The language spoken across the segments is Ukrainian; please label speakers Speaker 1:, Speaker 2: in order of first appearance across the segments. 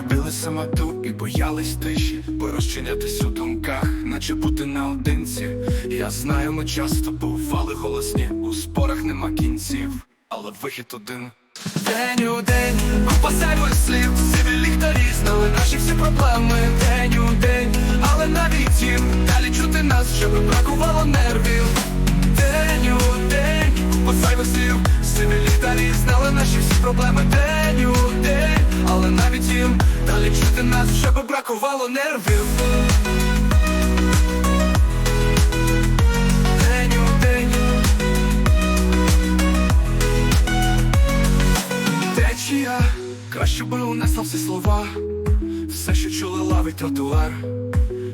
Speaker 1: шукали самоту і боялись тиші, бо розчинятись у думках, наче бути наодинці. Я знаю, ми часто бували голосні, у спорах нема кінців, але вихід один. День у день, купа зайвих слів, сиві ліхтарі знали наші всі проблеми. День у день, але навіть їм далі чути нас, щоб бракувало нервів. Щоб бракувало нервів. День у день. Течія, краще би унесла всі слова, все, що чули лавить тротуар,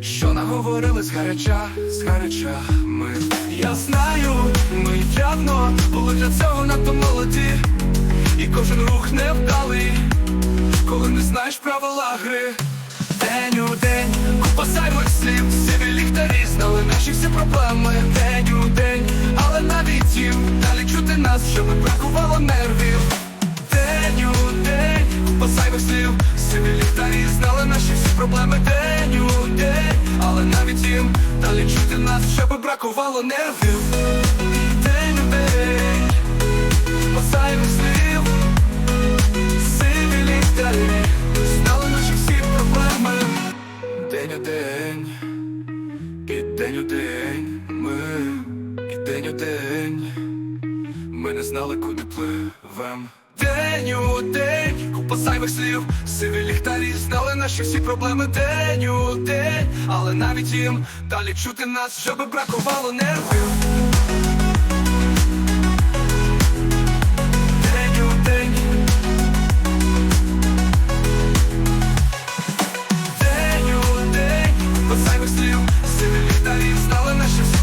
Speaker 1: що наговорили згаряча, згаряча ми. Я знаю, ми явно були для цього надто молоді, і кожен рух невдалий, коли не знаєш правила гри. Наші проблеми. День у день, але навіть їм далі чути нас, щоб бракувало нервів. День у день, по зайвих слів, сиві ліхтарі знали наші всі проблеми. День у день, але навіть їм далі чути нас, щоб бракувало нервів. День у день, день у день ми, і день у день. Ми не знали, куди пливем. День у день, купа зайвих слів, сиві ліхтарі знали наші всі проблеми. День у день, але навіть їм далі чути нас, щоб бракувало нервів.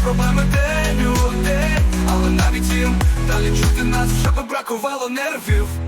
Speaker 1: Проблеми. День у день, але навіть їм далі чути нас, щоб бракувало нервів.